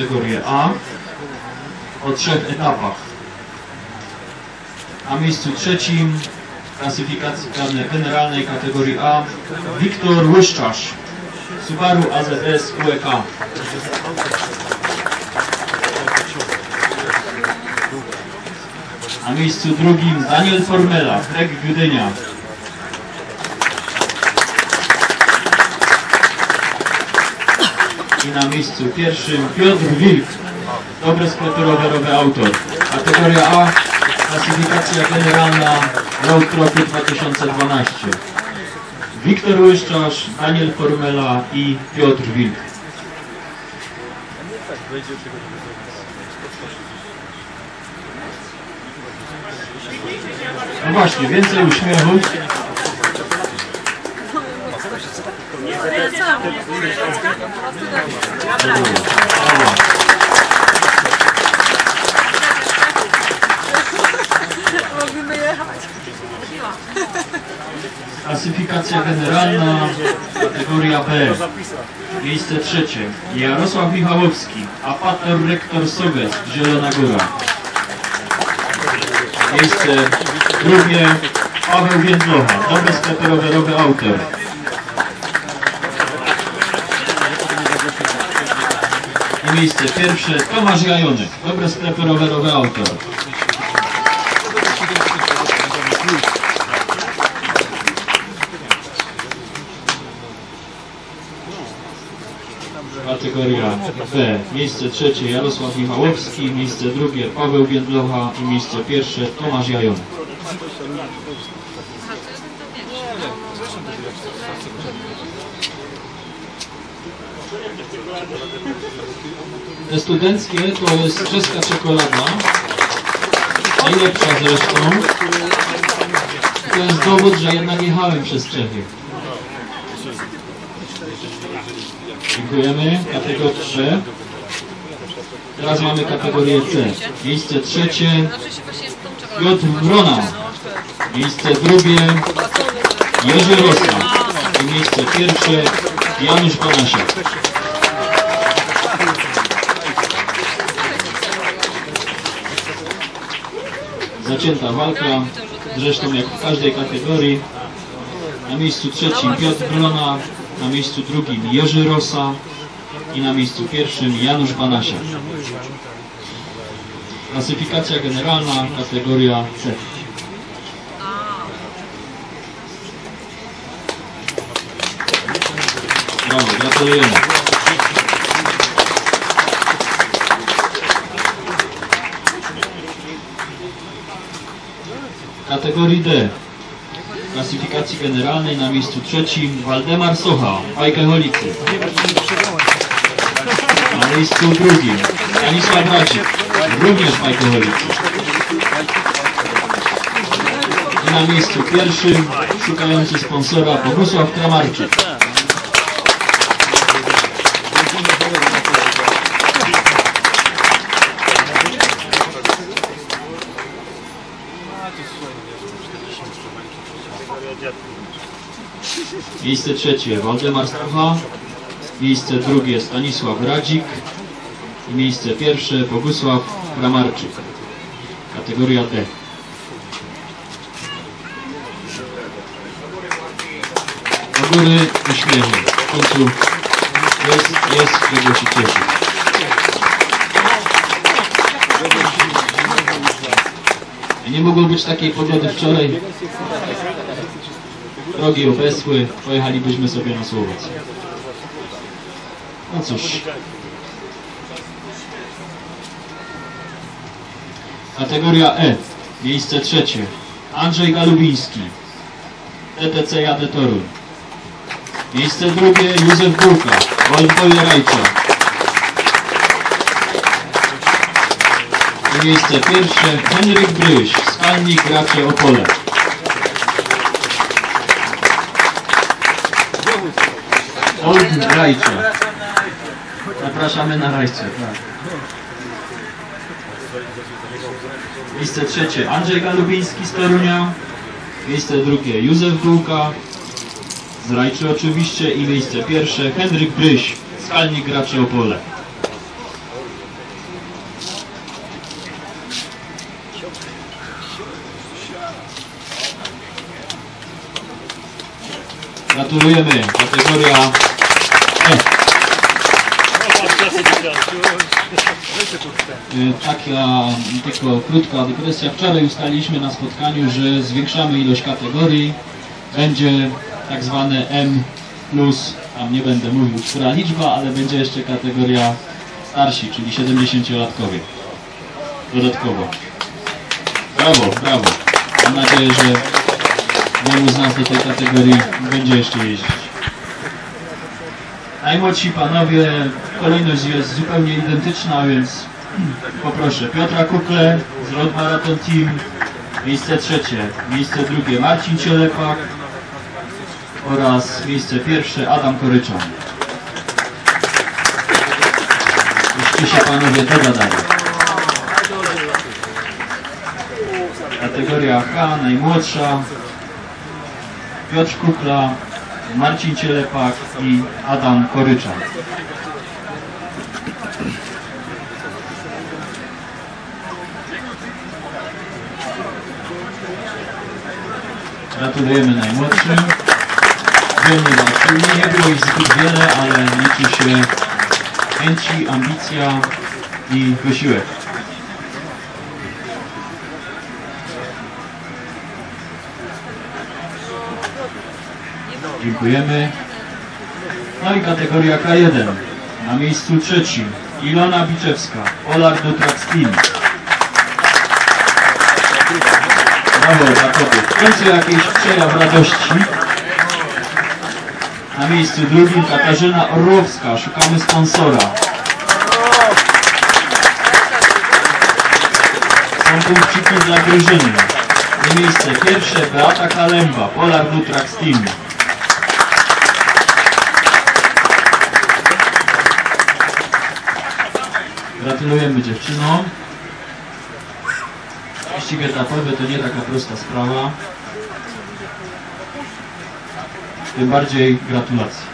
kategorię A o trzech etapach. Na miejscu trzecim klasyfikacji generalnej kategorii A Wiktor Łyszczarz Subaru AZS UEK. Na miejscu drugim Daniel Formela, Trek Gdynia. I na miejscu pierwszym Piotr Wilk, dobre sklepy rowerowe autor. Kategoria A, klasyfikacja generalna Road Trophy 2012. Wiktor Łyszczarz, Daniel Formela i Piotr Wilk. No właśnie, więcej uśmiechu. Klasyfikacja generalna, kategoria B. Miejsce trzecie. Jarosław Michałowski, Apator Rektor Soges, Zielona Góra. Miejsce drugie. Paweł Więdlocha, dobre sklepy autor. I miejsce pierwsze. Tomasz Jajonek, dobre sklepy rowerowy autor. Kategoria B. Miejsce trzecie Jarosław Michałowski, miejsce drugie Paweł Biedlocha i miejsce pierwsze Tomasz Jajonek. Studenckie to jest czeska czekolada, najlepsza zresztą. To jest dowód, że jednak jechałem przez Czechy. Dziękujemy. Kategoria B. Teraz mamy kategorię C. Miejsce trzecie Piotr Wrona. Miejsce drugie Jerzy Rosa. Miejsce pierwsze Janusz Panasiak. Zacięta walka, zresztą jak w każdej kategorii. Na miejscu trzecim Piotr Wrona, na miejscu drugim Jerzy Rosa i na miejscu pierwszym Janusz Banasiak. Klasyfikacja generalna, kategoria C. Brawo, gratulujemy. Kategorii D. Klasyfikacji generalnej na miejscu trzecim Waldemar Socha, Bajkeholicy. Na miejscu drugim Stanisław Radzik, również Bajkeholicy. I na miejscu pierwszym szukający sponsora Bogusław Kramarczyk. Miejsce trzecie Waldemar Stacha, miejsce drugie Stanisław Radzik i miejsce pierwsze Bogusław Kramarczyk. Kategoria D. Do góry uśmiechy. W końcu jest, jest czego się cieszyć. Nie mogło być takiej pogody wczoraj. Drogi obesły, pojechalibyśmy sobie na Słowację. No cóż. Kategoria E. Miejsce trzecie. Andrzej Galubiński. TTC Jadę Toruń. Miejsce drugie Józef Bułka. Waldboje Rajcza. I miejsce pierwsze Henryk Bryś. Skalnik Gracie Opole. Olgi Rajcia. Zapraszamy na Rajcie. Tak. Miejsce trzecie Andrzej Galubiński z Perunia. Miejsce drugie Józef Dłuka z Rajczy oczywiście. I miejsce pierwsze Henryk Bryś z Halni Graczy Opole. Gratulujemy. Kategoria E. Y, Taka tylko krótka dygresja. Wczoraj ustaliliśmy na spotkaniu, że zwiększamy ilość kategorii. Będzie tak zwane M plus, tam nie będę mówił, która liczba, ale będzie jeszcze kategoria starsi, czyli 70-latkowie. Dodatkowo. Brawo, brawo. Mam nadzieję, że do tej kategorii będzie jeszcze jeździć. Najmłodsi panowie, kolejność jest zupełnie identyczna, więc poproszę Piotra Kukle z Road Marathon Team, miejsce trzecie, miejsce drugie Marcin Cielepak oraz miejsce pierwsze Adam Koryczan. Jeśli się panowie dogadali. Kategoria H, najmłodsza, Piotr Kukla, Marcin Cielepak i Adam Koryczan. Gratulujemy najmłodszym. Wiemy walczyli, nie było ich zbyt wiele, ale liczy się chęci, ambicja i wysiłek. Dziękujemy. No i kategoria K1. Na miejscu trzecim Ilona Biczewska, Polar do Track Team. Brawo dla kobiet. W końcu jakiś przejaw radości. Na miejscu drugim Katarzyna Orłowska. Szukamy sponsora. Są punkciki dla drużyny. I miejsce pierwsze Beata Kalemba, Polar Dutrax Team. Gratulujemy dziewczynom. Wyścig etapowy to nie taka prosta sprawa. Tym bardziej gratulacje.